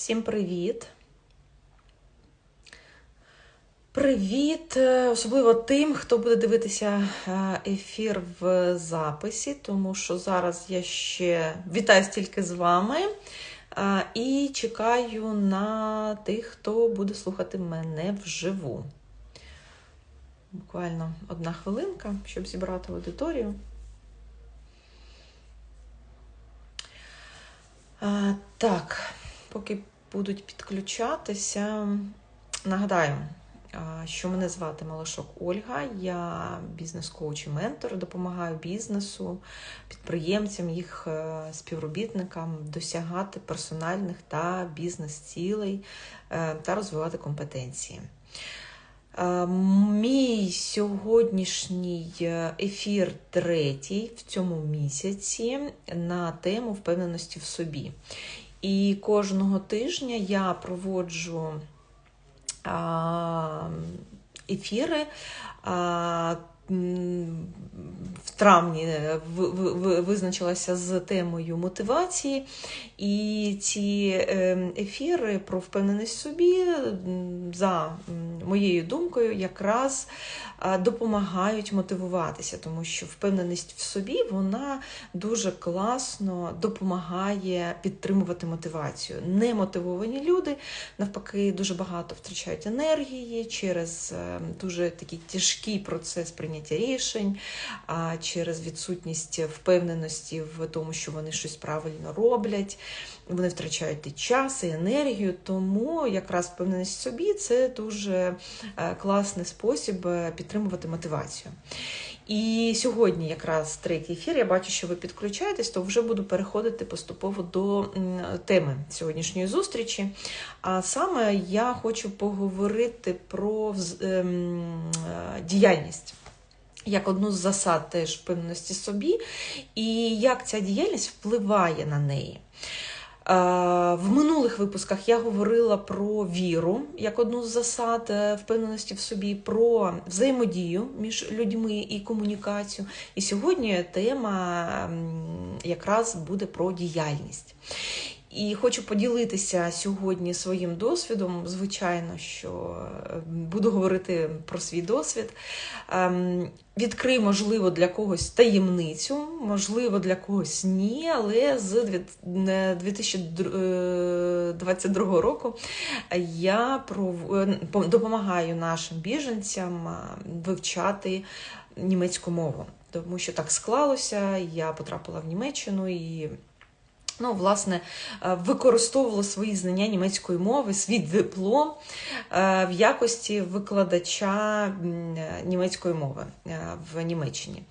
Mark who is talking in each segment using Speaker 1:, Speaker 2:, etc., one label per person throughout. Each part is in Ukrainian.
Speaker 1: Всім привіт! Привіт! е, Особливо тим, хто буде дивитися е, ефір в записі, тому що зараз я ще вітаю тільки з вами е, і чекаю на тих, хто буде слухати мене вживу. Буквально одна хвилинка, щоб зібрати аудиторію. Так, поки будуть підключатися, нагадаю, що мене звати Малашок Ольга, я бізнес-коуч і ментор, допомагаю бізнесу, підприємцям, їх е, співробітникам досягати персональних та бізнес-цілей е, та розвивати компетенції. Е, Мій сьогоднішній ефір третій в цьому місяці на тему впевненості в собі. І кожного тижня я проводжу ефіри. В травні в- визначилася з темою мотивації, і ці ем, ефіри про впевненість в собі, за моєю думкою, якраз допомагають мотивуватися, тому що впевненість в собі вона дуже класно допомагає підтримувати мотивацію. Немотивовані люди навпаки дуже багато втрачають енергії через е, дуже такий тяжкий процес прийняття рішень, через відсутність впевненості в тому, що вони щось правильно роблять. Вони втрачають і час, і енергію, тому якраз впевненість в собі це дуже е, класний спосіб е, підтримувати мотивацію. І сьогодні, якраз третій ефір, я бачу, що ви підключаєтесь, то вже буду переходити поступово до теми сьогоднішньої зустрічі. А саме я хочу поговорити про ем, е, діяльність. Як одну з засад теж впевненості собі, і як ця діяльність впливає на неї. Е, В минулих випусках я говорила про віру як одну з засад е, впевненості в собі, про взаємодію між людьми і комунікацію. І сьогодні тема якраз буде про діяльність. І хочу поділитися сьогодні своїм досвідом. Звичайно, що е, буду говорити про свій досвід. Ем, Відкрию, можливо, для когось таємницю, можливо, для когось ні, але з 2022 року я е, допомагаю нашим біженцям вивчати німецьку мову. Тому що так склалося, я потрапила в Німеччину і Ну, власне, е, використовувала свої знання німецької мови, свій диплом е, в якості викладача е, німецької мови в Німеччині.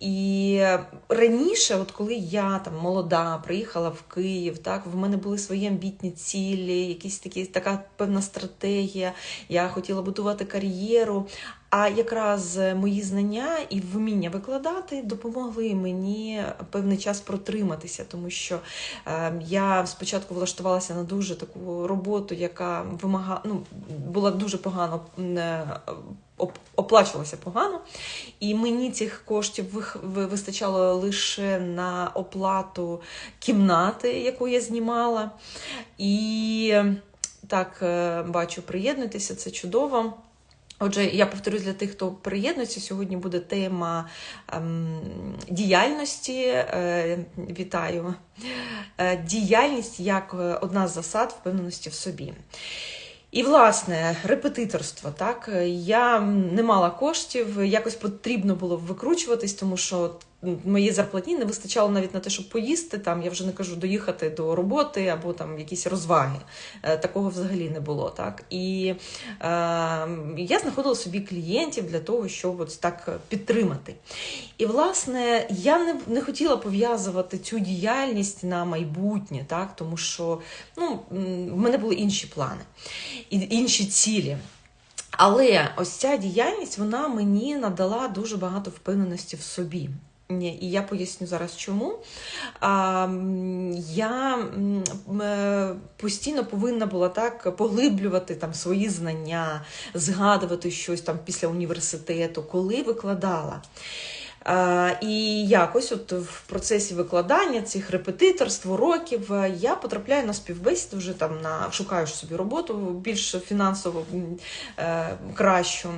Speaker 1: І раніше, от коли я там молода, приїхала в Київ, так, в мене були свої амбітні цілі, якісь такі, така певна стратегія, я хотіла будувати кар'єру. А якраз мої знання і вміння викладати допомогли мені певний час протриматися, тому що е, я спочатку влаштувалася на дуже таку роботу, яка вимагала, ну, була дуже погано е, оплачувалася погано, і мені цих коштів вистачало лише на оплату кімнати, яку я знімала. І так е, бачу, приєднуйтеся, це чудово. Отже, я повторюсь для тих, хто приєднується. Сьогодні буде тема ем, діяльності. Е, вітаю. Е, діяльність як е, одна з засад впевненості в собі. І, власне, репетиторство. Так? Я не мала коштів, якось потрібно було викручуватись, тому що моєї зарплатні не вистачало навіть на те, щоб поїсти. Там я вже не кажу доїхати до роботи або там якісь розваги. Е, Такого взагалі не було. Так? І е, я знаходила собі клієнтів для того, щоб от так підтримати. І, власне, я не, не хотіла пов'язувати цю діяльність на майбутнє, так? тому що ну, в мене були інші плани і інші цілі. Але ось ця діяльність вона мені надала дуже багато впевненості в собі. Ні, І я поясню зараз чому. Я е, постійно повинна була так поглиблювати там свої знання, згадувати щось там після університету, коли викладала. І якось, от в процесі викладання цих репетиторств, уроків, е, я потрапляю на співбесіду вже там на шукаю собі роботу більш фінансово е, кращу.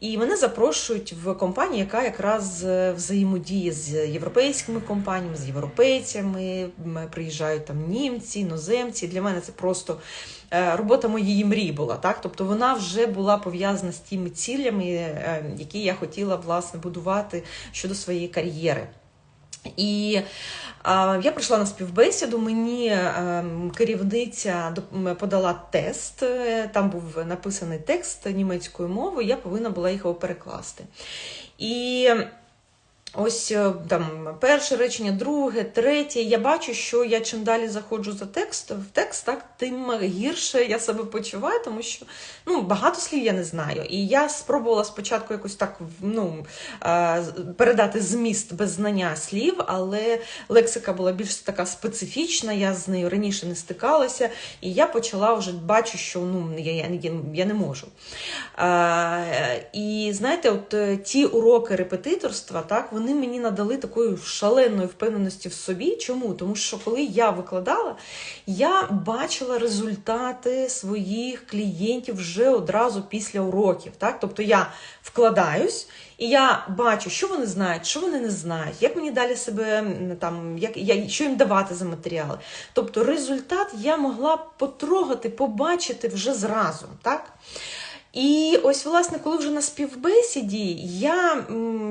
Speaker 1: І мене запрошують в компанію, яка якраз е, взаємодіє з європейськими компаніями, з європейцями. Приїжджають там німці, іноземці. Для мене це просто робота моєї мрії була. Так? Тобто вона вже була пов'язана з тими цілями, е, які я хотіла власне будувати щодо своєї кар'єри. І а, я прийшла на співбесіду. Мені е, керівниця подала тест. е, Там був написаний текст німецькою мовою. Я повинна була його перекласти. І ось е, там перше речення, друге, третє. Я бачу, що я чим далі заходжу за текст в текст, так тим гірше я себе почуваю, тому що ну багато слів я не знаю. І я спробувала спочатку якось так ну, е, передати зміст без знання слів, але лексика була більш така специфічна, я з нею раніше не стикалася, і я почала вже бачу, що ну, я, я, я, не можу. Е, і знаєте, от ті уроки репетиторства, так, вони мені надали такої шаленої впевненості в собі. Чому? Тому що коли я викладала, я бачила результати своїх клієнтів вже одразу після уроків. Так? Тобто я вкладаюсь. І я бачу, що вони знають, що вони не знають, як мені далі себе там, як я що їм давати за матеріали. Тобто результат я могла потрогати, побачити вже зразу. Так? І ось, власне, коли вже на співбесіді, я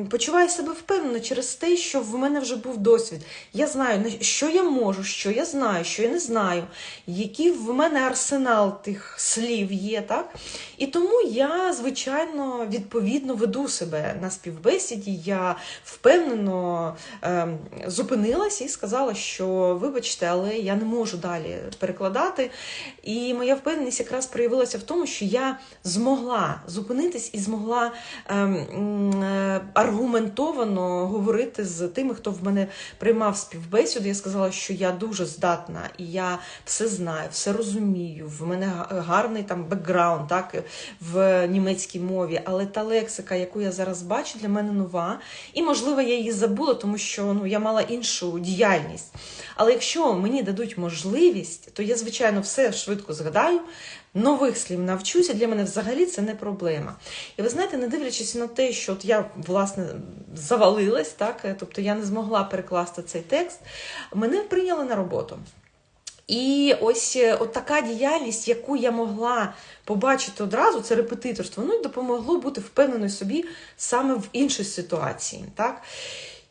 Speaker 1: почуваю себе впевнено через те, що в мене вже був досвід. Я знаю, на що я можу, що я знаю, що я не знаю, який в мене арсенал тих слів є, так? І тому я, звичайно, відповідно веду себе на співбесіді. Я впевнено ем, зупинилася і сказала, що вибачте, але я не можу далі перекладати. І моя впевненість якраз проявилася в тому, що я змогла зупинитись і змогла ем, е, аргументовано говорити з тими, хто в мене приймав співбесіду. Я сказала, що я дуже здатна і я все знаю, все розумію. В мене гарний там бекграунд, так в німецькій мові, але та лексика, яку я зараз бачу, для мене нова. І можливо, я її забула, тому що ну я мала іншу діяльність. Але якщо мені дадуть можливість, то я звичайно все швидко згадаю. Нових слів навчуся, для мене взагалі це не проблема. І ви знаєте, не дивлячись на те, що от я власне завалилась, так, тобто я не змогла перекласти цей текст, мене прийняли на роботу. І ось е, от така діяльність, яку я могла побачити одразу, це репетиторство, ну допомогло бути впевненою собі саме в іншій ситуації. Так?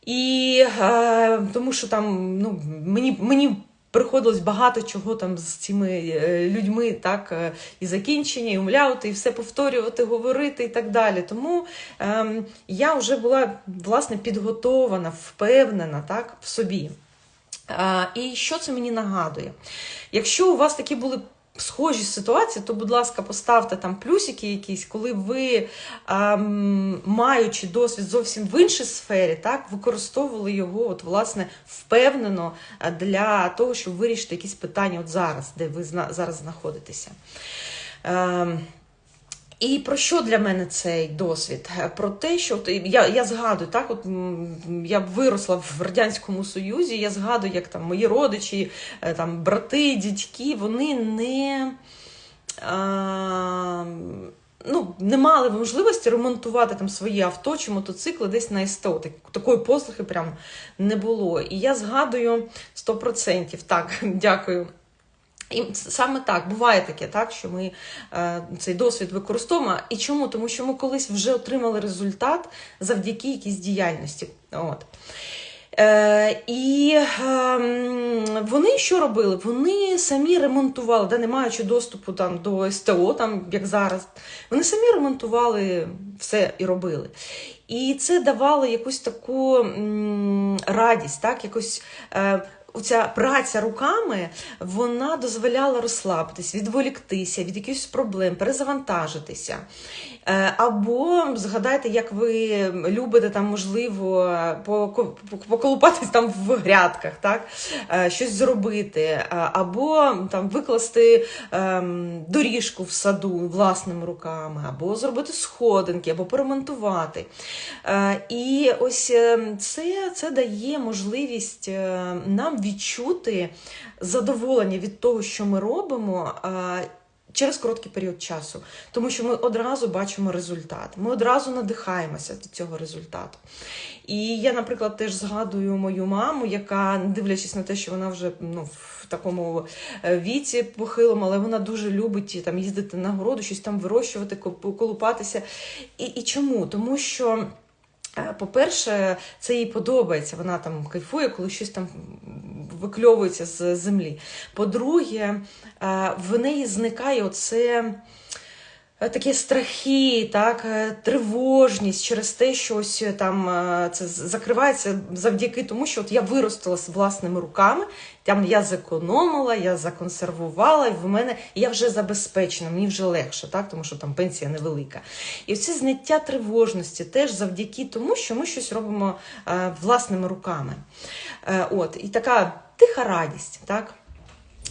Speaker 1: І е, тому що там ну, мені, мені приходилось багато чого там з цими е, людьми, так, е, і закінчення, і умляути, і все повторювати, говорити і так далі. Тому ем, я вже була власне підготована, впевнена так, в собі. І що це мені нагадує? Якщо у вас такі були схожі ситуації, то, будь ласка, поставте там плюсики якісь, коли ви, ем, маючи досвід зовсім в іншій сфері, так, використовували його от, власне, впевнено е, для того, щоб вирішити якісь питання от зараз, де ви зараз знаходитеся. Ем, і про що для мене цей досвід? Е, Про те, що я, я згадую, так, от я виросла в Радянському Союзі, я згадую, як там мої родичі, е, там, брати, дядьки, вони не. А, Ну, не мали можливості ремонтувати там свої авто чи мотоцикли десь на СТО. Так, такої послуги прям не було. І я згадую 100%. Так, дякую. І саме так буває таке, так що ми е, цей досвід використовуємо. І чому? Тому що ми колись вже отримали результат завдяки якійсь діяльності. От. Е, і е, вони що робили? Вони самі ремонтували, да, не маючи доступу там, до СТО, там, як зараз, вони самі ремонтували все і робили. І це давало якусь таку м, радість, так, якось е, ця праця руками вона дозволяла розслабитись, відволіктися від якихось проблем, перезавантажитися. Е, або згадайте, як ви любите там, можливо, поколупатись там в грядках, так? Е, щось зробити, е, або там викласти ем, доріжку в саду власними руками, або зробити сходинки, або поремонтувати. І ось це, це дає можливість нам відчути задоволення від того, що ми робимо. Через короткий період часу, тому що ми одразу бачимо результат, ми одразу надихаємося від цього результату. І я, наприклад, теж згадую мою маму, яка, дивлячись на те, що вона вже ну, в такому е, віці похилому, але вона дуже любить там їздити на городу, щось там вирощувати, колупатися. І, І чому? Тому що. Е, по-перше, це їй подобається, вона там кайфує, коли щось там викльовується з землі. По-друге, е, в неї зникає оце. Е, такі страхи, так, тривожність через те, що ось там це закривається завдяки тому, що от я виростила з власними руками, там я зекономила, я законсервувала, і в мене я вже забезпечена, мені вже легше, так, тому що там пенсія невелика. І це зняття тривожності теж завдяки тому, що ми щось робимо е, власними руками. Е, от, І така тиха радість. так.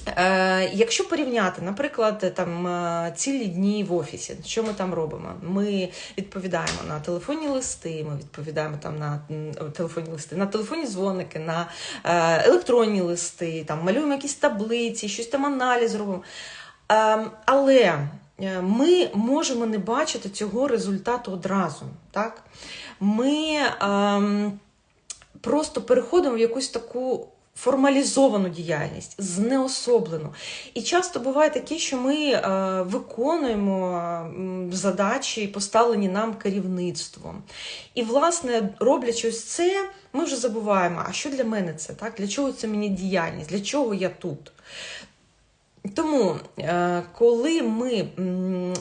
Speaker 1: Е, Якщо порівняти, наприклад, там е, цілі дні в офісі, що ми там робимо? Ми відповідаємо на телефонні листи, ми відповідаємо там на телефонні листи, на телефонні дзвоники, на е, електронні листи, там малюємо якісь таблиці, щось там аналіз робимо. Е, але ми можемо не бачити цього результату одразу. Так? Ми е, просто переходимо в якусь таку формалізовану діяльність, знеособлену. І часто буває таке, що ми е, виконуємо задачі, поставлені нам керівництвом. І, власне, роблячи ось це, ми вже забуваємо, а що для мене це? так? Для чого це мені діяльність? Для чого я тут? Тому, е, коли ми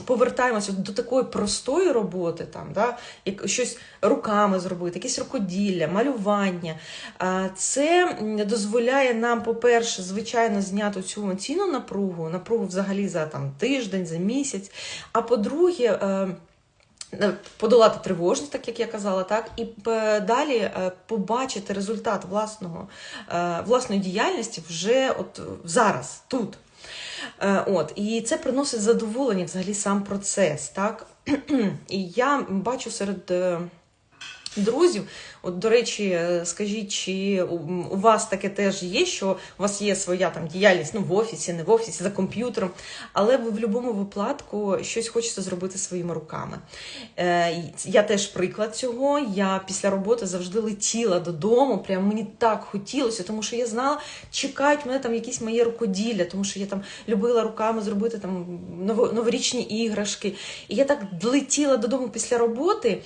Speaker 1: повертаємося до такої простої роботи, там, да, як щось руками зробити, якесь рукоділля, малювання, е, це дозволяє нам, по-перше, звичайно, зняти цю емоційну напругу, напругу взагалі за там, тиждень, за місяць. А по-друге, е, Подолати тривожність, так як я казала, так, і далі побачити результат власного, власної діяльності вже от зараз, тут. Е, от, І це приносить задоволення взагалі сам процес. так? І я бачу серед е, друзів. От, до речі, е, скажіть, чи у вас таке теж є, що у вас є своя там діяльність ну, в офісі, не в офісі, за комп'ютером, але ви в будь-якому випадку щось хочете зробити своїми руками. Е, Я теж приклад цього. Я після роботи завжди летіла додому. Прям мені так хотілося, тому що я знала, чекають мене там якісь мої рукоділля, тому що я там любила руками зробити там новорічні іграшки. І я так летіла додому після роботи.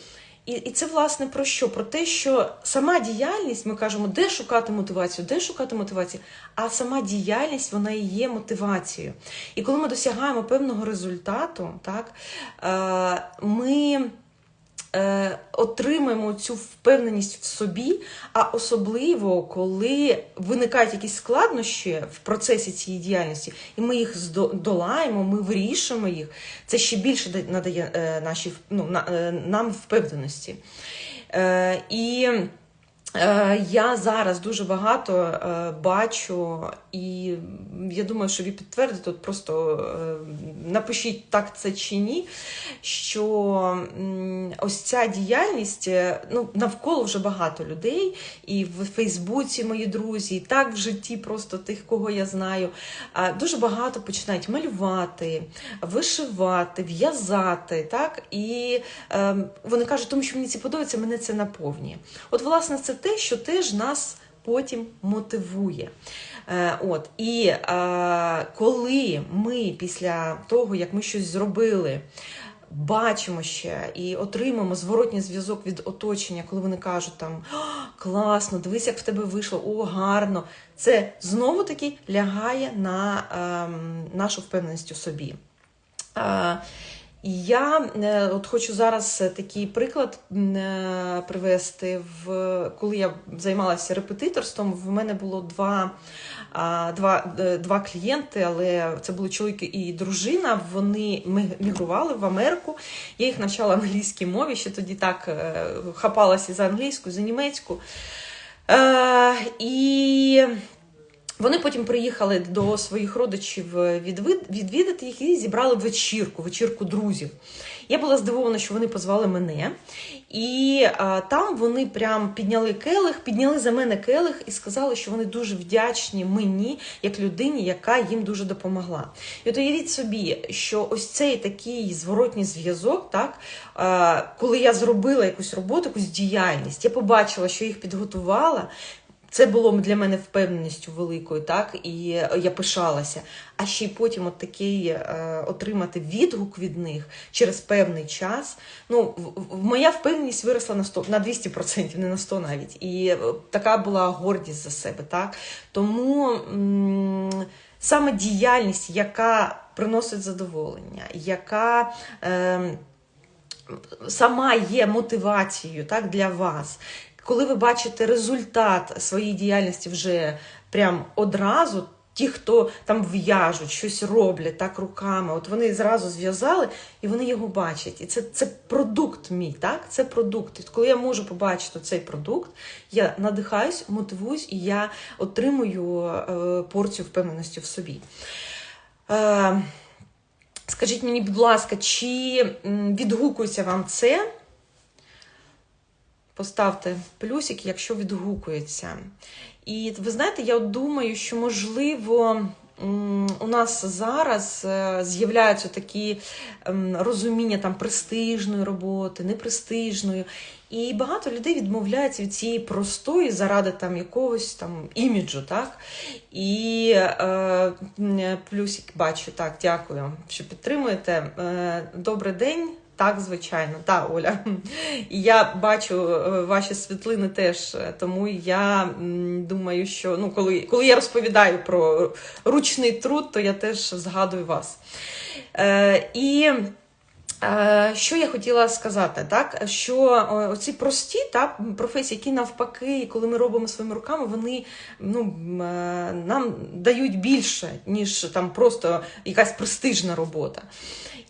Speaker 1: І і це, власне, про що? Про те, що сама діяльність, ми кажемо, де шукати мотивацію, де шукати мотивацію, а сама діяльність вона і є мотивацією. І коли ми досягаємо певного результату, так, е, ми е, отримаємо цю впевненість в собі, а особливо, коли виникають якісь складнощі в процесі цієї діяльності, і ми їх здолаємо, ми вирішуємо їх, це ще більше надає е, наші, ну, на, е, нам впевненості. Е, і я зараз дуже багато е, бачу, і я думаю, що ви підтвердите, от просто е, напишіть так це чи ні, що ось ця діяльність ну, навколо вже багато людей, і в Фейсбуці мої друзі, і так в житті просто тих, кого я знаю. Дуже багато починають малювати, вишивати, в'язати. так, І ем, вони кажуть, тому що мені це подобається, мене це наповнює. От, власне, це те, що теж нас потім мотивує. Е, от, І е, коли ми після того, як ми щось зробили, бачимо ще і отримаємо зворотній зв'язок від оточення, коли вони кажуть там класно, дивись, як в тебе вийшло, о, гарно. Це знову-таки лягає на е, нашу впевненість у собі. Е, І я е, от хочу зараз е, такий приклад е, привести. В коли я займалася репетиторством, в мене було два, два, два клієнти, але це були чоловік і дружина. Вони мігрували в Америку. Я їх навчала англійській мові, ще тоді так хапалася за англійську, за німецьку. І вони потім приїхали до своїх родичів відвідати їх і зібрали вечірку, вечірку друзів. Я була здивована, що вони позвали мене. І а, там вони прям підняли келих, підняли за мене келих і сказали, що вони дуже вдячні мені, як людині, яка їм дуже допомогла. І от уявіть собі, що ось цей такий зворотній зв'язок, так, а, коли я зробила якусь роботу, якусь діяльність, я побачила, що їх підготувала. Це було для мене впевненістю великою, так і я пишалася. А ще й потім от такий е, отримати відгук від них через певний час. Ну, в- в- моя впевненість виросла на 100, на 200%, не на 100 навіть. І е, така була гордість за себе. Так? Тому м, саме діяльність, яка приносить задоволення, яка. Е, сама є мотивацією так, для вас. Коли ви бачите результат своєї діяльності вже прям одразу, ті, хто там в'яжуть, щось роблять так руками, от вони зразу зв'язали і вони його бачать. І це, це продукт мій, так? Це продукт. І коли я можу побачити цей продукт, я надихаюсь, мотивуюсь і я отримую е, порцію впевненості в собі. Е, Скажіть мені, будь ласка, чи відгукується вам це? Поставте плюсик, якщо відгукується. І ви знаєте, я думаю, що можливо. У нас зараз е, з'являються такі ем, розуміння там престижної роботи, непрестижної. І багато людей відмовляються від цієї простої заради там якогось там іміджу, так? І е, плюсик бачу, так, дякую, що підтримуєте. Е, добрий день. Так, звичайно, та Оля. І я бачу е, ваші світлини теж, е, тому я думаю, що ну, коли, коли я розповідаю про ручний труд, то я теж згадую вас. Е, і Е, Що я хотіла сказати, так що о, оці прості та професії, які навпаки, коли ми робимо своїми руками, вони ну, е, нам дають більше, ніж там просто якась престижна робота.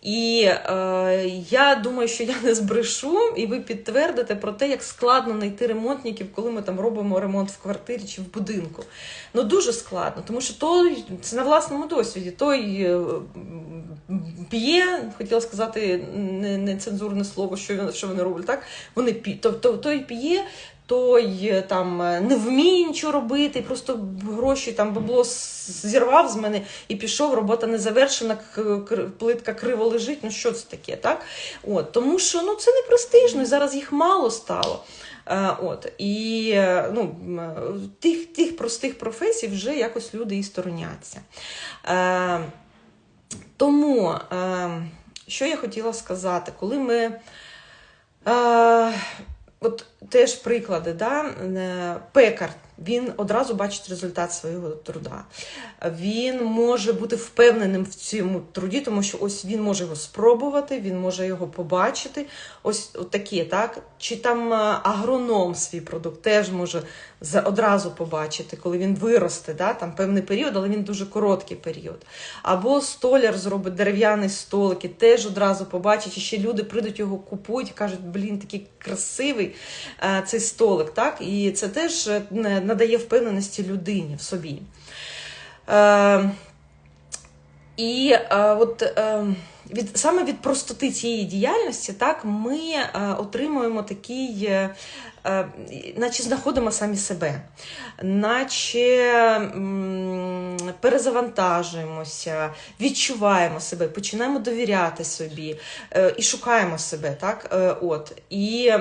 Speaker 1: І е, я думаю, що я не збрешу, і ви підтвердите про те, як складно знайти ремонтників, коли ми там робимо ремонт в квартирі чи в будинку. Ну дуже складно, тому що той це на власному досвіді. Той е, п'є, хотіла сказати не- нецензурне слово, що що вони роблять. Так вони пі, то, то, той п'є. Той е, там е, не вміє нічого робити, просто гроші там бабло зірвав з мене і пішов. Робота не завершена, плитка криво лежить. Ну що це таке, так? От тому що ну це не престижно, і зараз їх мало стало. Е, От і ну, тих, тих простих професій вже якось люди і стороняться. Тому, що я хотіла сказати, коли ми. От теж приклади, да? е, пекар, він одразу бачить результат свого труда. Він може бути впевненим в цьому труді, тому що ось він може його спробувати, він може його побачити. Ось такі, так? Чи там е, агроном свій продукт теж може одразу побачити, коли він виросте, да? там певний період, але він дуже короткий період. Або столяр зробить дерев'яний столик і теж одразу побачить, і ще люди прийдуть його купують кажуть, блін, такий красивий е, цей столик. так? І це теж е, надає впевненості людині в собі. Е, і е, от е, від саме від простоти цієї діяльності, так ми е, отримуємо такий, е, наче знаходимо самі себе, наче перезавантажуємося, відчуваємо себе, починаємо довіряти собі е, і шукаємо себе. Так? Е, от. І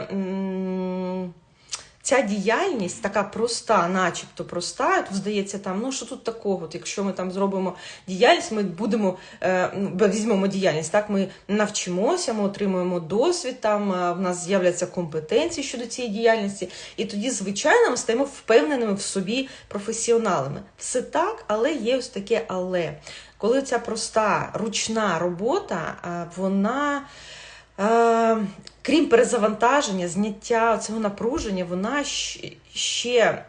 Speaker 1: Ця діяльність така проста, начебто проста. Тут здається, там ну що тут такого? От якщо ми там зробимо діяльність, ми будемо е, ну, візьмемо діяльність. Так, ми навчимося, ми отримуємо досвід. Там е, в нас з'являться компетенції щодо цієї діяльності, і тоді, звичайно, ми стаємо впевненими в собі професіоналами. Все так, але є ось таке але. коли ця проста ручна робота, е, вона. Крім перезавантаження, зняття цього напруження, вона ще е,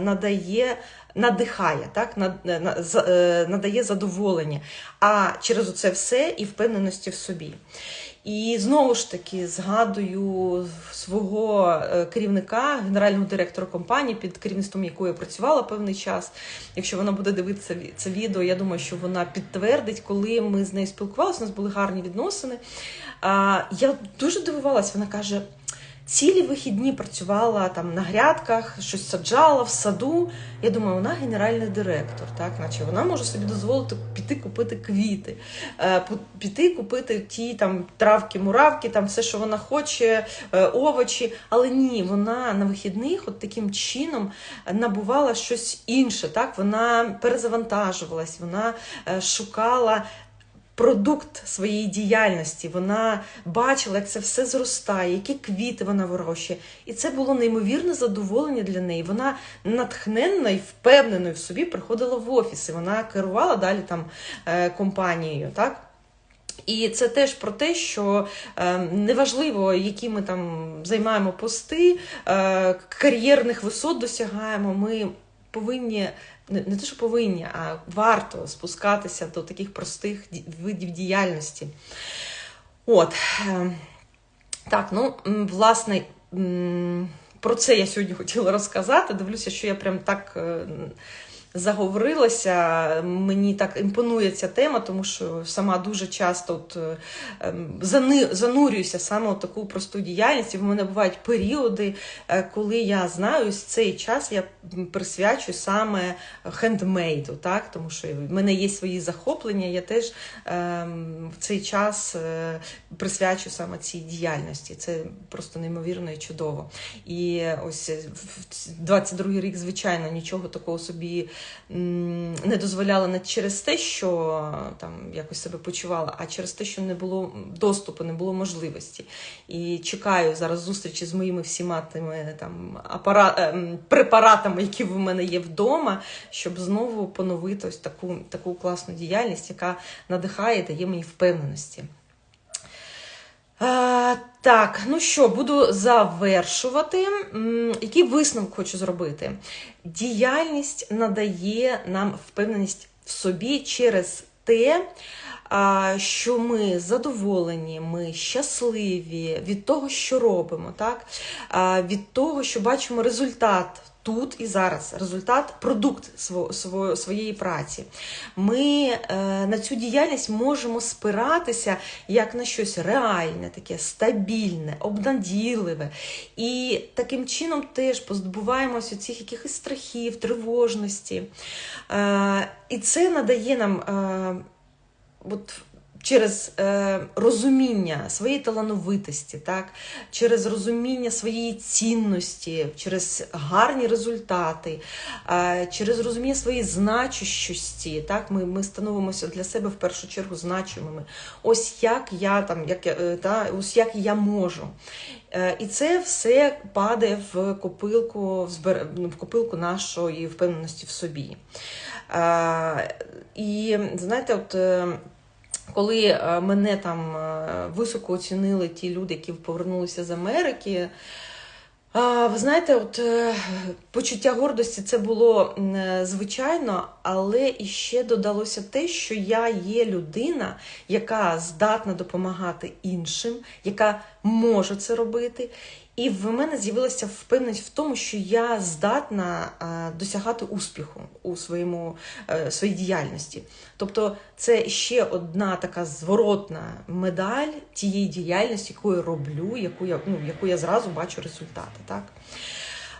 Speaker 1: надає, надихає, так? е, е, надає задоволення, а через це все і впевненості в собі. І знову ж таки згадую свого е, керівника, генерального директора компанії, під керівництвом якої я працювала певний час. Якщо вона буде дивитися це відео, я думаю, що вона підтвердить, коли ми з нею спілкувалися, у нас були гарні відносини. Я дуже дивувалася, вона каже. Цілі вихідні працювала там на грядках, щось саджала в саду. Я думаю, вона генеральний директор, так, наче вона може собі дозволити піти купити квіти, е, піти купити ті там травки, муравки, там все, що вона хоче, е, овочі. Але ні, вона на вихідних от таким чином набувала щось інше. Так, вона перезавантажувалась, вона е, шукала продукт своєї діяльності. Вона бачила, як це все зростає, які квіти вона вирощує. І це було неймовірне задоволення для неї. Вона натхненна і впевненою в собі приходила в офіс. І вона керувала далі там е, компанією. так? І це теж про те, що е, неважливо, які ми там займаємо пости, е, кар'єрних висот досягаємо, ми повинні. Не, те, що повинні, а варто спускатися до таких простих видів діяльності. От. е, Так, ну, власне, про це я сьогодні хотіла розказати. Дивлюся, що я прям так е, заговорилася. Мені так імпонує ця тема, тому що сама дуже часто от, е, ем, занурююся саме в таку просту діяльність. І в мене бувають періоди, е, коли я знаю, ось цей час я м, присвячую саме хендмейду, так? тому що в мене є свої захоплення, я теж ем, в цей час е, присвячую саме цій діяльності. Це просто неймовірно і чудово. І ось е, в 22-й рік, звичайно, нічого такого собі не дозволяла не через те, що там якось себе почувала, а через те, що не було доступу, не було можливості. І чекаю зараз зустрічі з моїми всіма тими там апара... ем, препаратами, які в мене є вдома, щоб знову поновити ось таку, таку класну діяльність, яка надихає, дає мені впевненості. Так, ну що, буду завершувати. Який висновок хочу зробити? Діяльність надає нам впевненість в собі через те, що ми задоволені, ми щасливі від того, що робимо, так? Від того, що бачимо результат. Тут і зараз результат, продукт сво- сво- своєї праці. Ми е, на цю діяльність можемо спиратися як на щось реальне, таке стабільне, обнадійливе. І таким чином теж позбуваємося цих якихось страхів, тривожності. Е, і це надає нам. Е, от через е, розуміння своєї талановитості, так? через розуміння своєї цінності, через гарні результати, е, через розуміння своєї значущості. Так? Ми, ми становимося для себе в першу чергу значимими. Ось як я там, як я, е, та, ось як я можу. Е, І це все падає в копилку, в, збер... ну, в копилку нашої впевненості в собі. Е, І знаєте, от. Е, коли е, мене там е, високо оцінили ті люди, які повернулися з Америки, Ви знаєте, от е, почуття гордості це було е, звичайно, але іще додалося те, що я є людина, яка здатна допомагати іншим, яка може це робити. І в мене з'явилася впевненість в тому, що я здатна досягати успіху у своєму, е, своїй діяльності. Тобто це ще одна така зворотна медаль тієї діяльності, яку я роблю, яку я, ну, яку я зразу бачу результати. Так?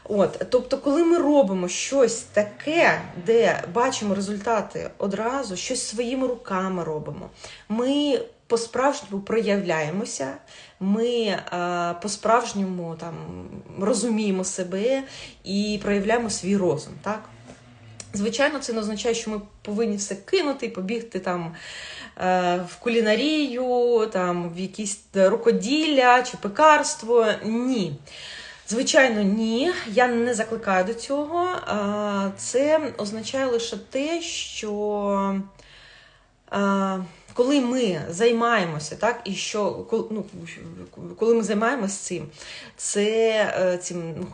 Speaker 1: От, тобто, коли ми робимо щось таке, де бачимо результати одразу, щось своїми руками робимо, ми по-справжньому проявляємося, ми е, по-справжньому там розуміємо себе і проявляємо свій розум. Так? Звичайно, це не означає, що ми повинні все кинути і побігти там е, в кулінарію, там, в якісь рукоділля чи пекарство. Ні. Звичайно, ні. Я не закликаю до цього. Це означає лише те, що коли ми займаємося, так, і що ну, коли ми займаємося цим, це е, цим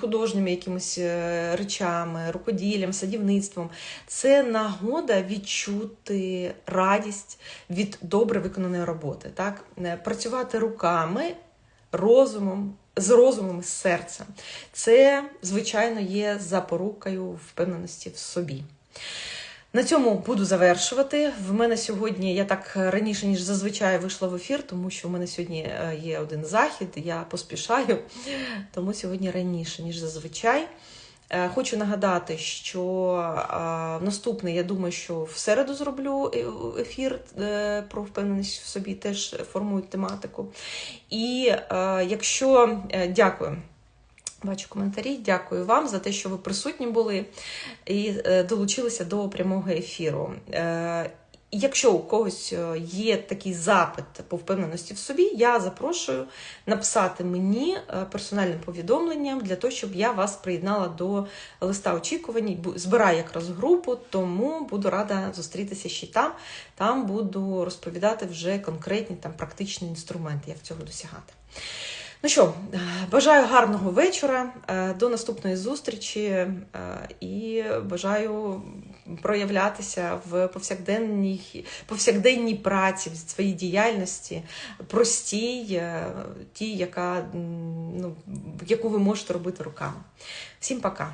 Speaker 1: художніми якимись е, речами, рукоділлям, садівництвом, це нагода відчути радість від добре виконаної роботи. Так? Е, Працювати руками, розумом, з розумом, з серцем. Це, звичайно, є запорукою впевненості в собі. На цьому буду завершувати. В мене сьогодні я так раніше, ніж зазвичай вийшла в ефір, тому що в мене сьогодні е, є один захід, я поспішаю, тому сьогодні раніше, ніж зазвичай. Е, Хочу нагадати, що е, наступний, я думаю, що в середу зроблю е- ефір про впевненість в собі, теж формую тематику. І якщо дякую. Бачу коментарі. Дякую вам за те, що ви присутні були і долучилися до прямого ефіру. Якщо у когось е, є такий запит по впевненості в собі, я запрошую написати мені е, персональним повідомленням для того, щоб я вас приєднала до листа очікувань. Збираю якраз групу, тому буду рада зустрітися ще там. Там буду розповідати вже конкретні там практичні інструменти, як цього досягати. Ну що, бажаю гарного вечора, е, до наступної зустрічі е, і бажаю проявлятися в повсякденній, повсякденній праці, в своїй діяльності, простій, е, тій, яка, ну, яку ви можете робити руками. Всім пока!